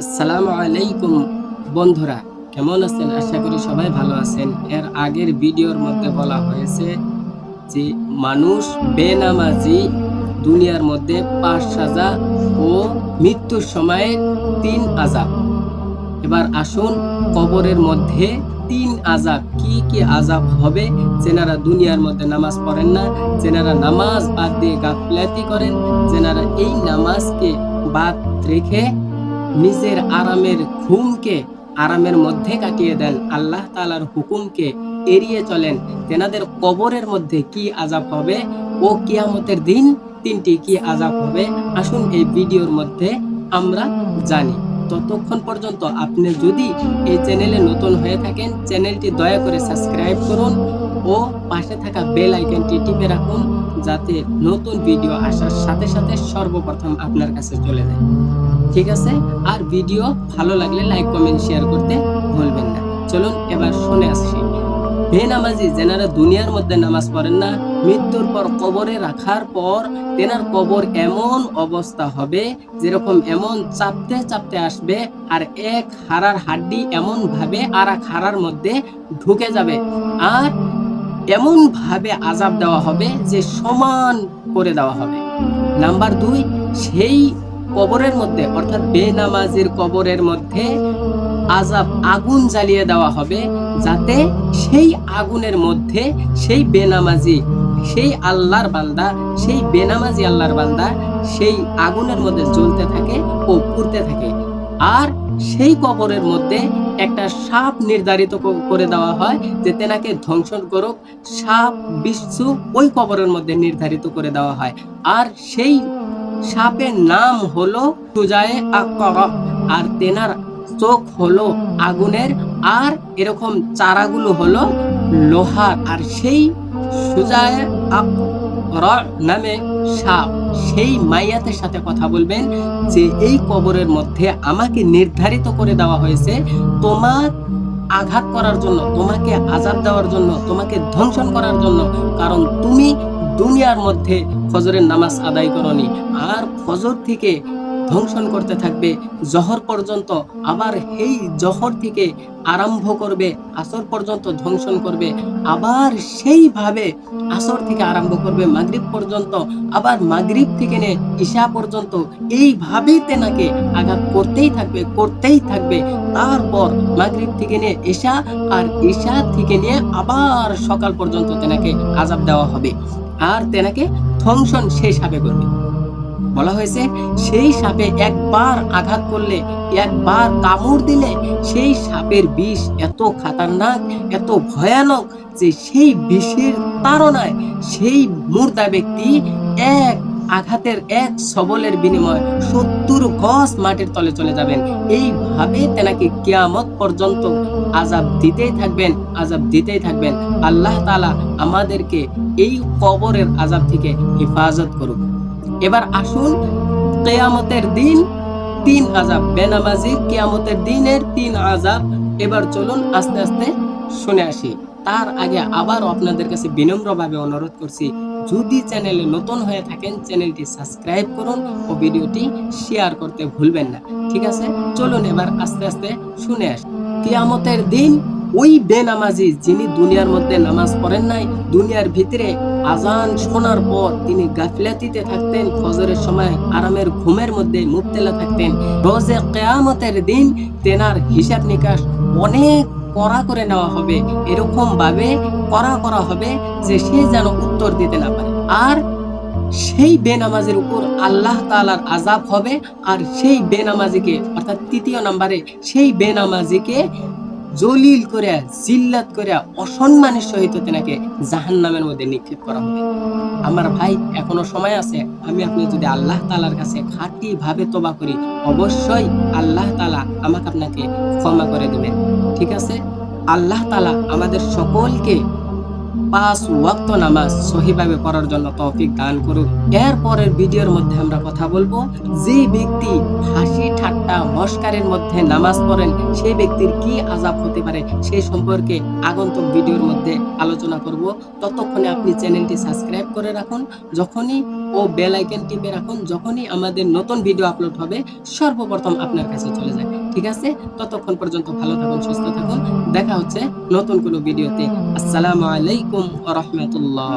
আসসালামু আলাইকুম বন্ধুরা, কেমন আছেন? আশা করি সবাই ভালো আছেন। এর আগের ভিডিওর মধ্যে বলা হয়েছে যে মানুষ বেনামাজি দুনিয়ার মধ্যে পাঁচ সাজা ও মৃত্যুর সময়ে তিন আজাব এবার আসুন কবরের মধ্যে তিন আজাব কি কি আজাব হবে? যেনারা দুনিয়ার মধ্যে নামাজ পড়েন না, যেনারা নামাজ বাদ দিয়ে গাফলাতি করেন, যেনারা এই নামাজকে বাদ রেখে নিজের আরামের ঘুমকে, আরামের মধ্যে কাটিয়ে দেন। আল্লাহ তালার হুকুমকে এড়িয়ে চলেন। তেনাদের কবরের মধ্যে কি আজাব হবে ও কিয়ামতের দিন তিনটি কি আজাব হবে, আসুন এই ভিডিওর মধ্যে আমরা জানি। ততক্ষণ পর্যন্ত আপনি যদি এই চ্যানেলে নতুন হয়ে থাকেন, চ্যানেলটি দয়া করে সাবস্ক্রাইব করুন ও পাশে থাকা বেল আইকনটি টিপে রাখুন। যাতে নতুন ভিডিও আসার সাথে সাথে সর্বপ্রথম আপনার কাছে চলে যায়। ঠিক আছে? আর ভিডিও ভালো লাগলে লাইক কমেন্ট শেয়ার করতে ভুলবেন না। চলুন এবার শুনে আসছি বেনামাজি যেনারা দুনিয়ার মধ্যে নামাজ পড়েন না, মৃত্যুর পর কবরে রাখার পর তেনার কবর এমন অবস্থা হবে যেরকম এমন চাপতে চাপতে আসবে আর এক হাড়ার হাড্ডি এমন ভাবে আর এক হাড়ার মধ্যে ঢুকে যাবে। আর এমন ভাবে আজাব দেওয়া হবে যে সমান করে দেওয়া হবে। নাম্বার দুই, সেই কবরের মধ্যে, অর্থাৎ বেনামাজির কবরের মধ্যে আজাব আগুন জ্বালিয়ে দেওয়া হবে যাতে সেই আগুনের মধ্যে সেই বেনামাজি, সেই আল্লাহর বান্দা, সেই বেনামাজি আল্লাহর বান্দা সেই আগুনের মধ্যে জ্বলতে থাকে ও পুড়তে থাকে। আর সেই কবরের মধ্যে একটা সাপ নির্ধারিত করে দেওয়া হয় যে তেনাকে ধ্বংস করুক। সাপ বিশ্বু ওই কবরের মধ্যে নির্ধারিত করে দেওয়া হয়। আর সেই সাপের নাম হলো সুজায়ে আকর আর তেনার চোখ হলো আগুনের। আর এরকম চারাগুলো হলো লোহার। আর সেই সুজায়ে আকর নামে সাপ সেই মাইয়াতের সাথে কথা বলবেন যে এই কবরের মধ্যে আমাকে নির্ধারিত করে দেওয়া হয়েছে তোমার আঘাত করার জন্য, তোমাকে আজাদ দেওয়ার জন্য, তোমাকে ধ্বংসন করার জন্য, কারণ তুমি দুনিয়ার মধ্যে ফজরের নামাজ আদায় করনি। আর ফজর থেকে ধ্বংসন করতে থাকবে, জহর পর্যন্ত আবার এই জহর থেকে আরম্ভ করবে, আসর পর্যন্ত ধ্বংসন করবে, আবার সেইভাবে আসর থেকে আরম্ভ করবে, মাগরিব পর্যন্ত, আবার মাগরিব থেকে নিয়ে ঈশা পর্যন্ত এইভাবেই তেনাকে আঘাত করতেই থাকবে করতেই থাকবে। তারপর মাগরিব থেকে নিয়ে ঈশা আর ঈশা থেকে নিয়ে আবার সকাল পর্যন্ত তেনাকে আজাব দেওয়া হবে। আর তেনাকে ধ্বংসন শেষ হবে করবে। বলা হয়েছে, সেই সাপে একবার আঘাত করলে, একবার কামড় দিলে সেই সাপের বিষ এত খাতারনাক, এত ভয়ানক যে সেই বিষের তাড়নায় সেই মুর্দা ব্যক্তি এক আঘাতের এক সবলের বিনিময় সত্তর গজ মাটির তলে চলে যাবেন। এইভাবে তেনাকে কেয়ামত পর্যন্ত আজাব দিতেই থাকবেন আজাব দিতেই থাকবেন। আল্লাহ তালা আমাদেরকে এই কবরের আজাব থেকে হেফাজত করুক। এবার আসুন, কেয়ামতের দিন তিন আজাব বেনামাজি কেয়ামতের দিনের তিন আজাব এবার চলুন আস্তে আস্তে শুনে আসি। তার আগে আবার আপনাদের কাছে বিনম্রভাবে অনুরোধ করছি, যদি চ্যানেলে নতুন হয়ে থাকেন, চ্যানেলটি সাবস্ক্রাইব করুন ও ভিডিওটি শেয়ার করতে ভুলবেন না। ঠিক আছে? চলুন এবার আস্তে আস্তে শুনে আসি। কিয়ামতের দিন ওই বেনামাজি যিনি দুনিয়ার মধ্যে নামাজ পড়েন নাই, দুনিয়ার ভিতরে আজান শোনার পর তিনি গাফিলাতিতে থাকতেন, ফজরের সময় আরামের ঘুমের মধ্যে মুবতেলা থাকতেন। রোজে কেয়ামতের দিন তেনার হিসাব নিকাশ অনেক কড়া করে নেওয়া হবে, এরকম ভাবে করা করা হবে যে সে যেন উত্তর দিতে না পারে। আর সেই বেনামাজের উপর আল্লাহ তাআলার আজাব হবে, আর সেই বেনামাজিকে, অর্থাৎ তৃতীয় নম্বরে সেই বেনামাজিকে জলিল করে, জিল্লাত করে, অসম্মানের সহিত তেনাকে জাহান নামের মধ্যে নিক্ষেপ করা হবে। আমার ভাই, এখনও সময় আছে, আমি আপনি যদি আল্লাহ তালার কাছে খাঁটি ভাবে তবা করি, অবশ্যই আল্লাহ তালা আমাকে আপনাকে ক্ষমা করে দেবেন। ঠিক আছে? আল্লাহ তালা আমাদের সকলকে পাঁচ ওয়াক্ত নামাজ সহিভাবে পড়ার জন্য তৌফিক দান করুক। এরপরের ভিডিওর মধ্যে আমরা কথা বলব, যে ব্যক্তি হাসি, ঠাট্টা, মস্কারের মধ্যে নামাজ পড়েন, সেই ব্যক্তির কি আজাব হতে পারে সেই সম্পর্কে আগন্তুক ভিডিওর মধ্যে আলোচনা করব। ততক্ষণে আপনি চ্যানেলটি সাবস্ক্রাইব করে রাখুন। যখনই ও বেল আইকন টিপে রাখুন, যখনই আমাদের নতুন ভিডিও আপলোড হবে, সর্বপ্রথম আপনার কাছে চলে যায়। ঠিক আছে? ততক্ষণ পর্যন্ত ভালো থাকুন, সুস্থ থাকুন। দেখা হচ্ছে নতুন কোনো ভিডিওতে আসসালামু আলাইকুম রাহমাতুল্লাহ।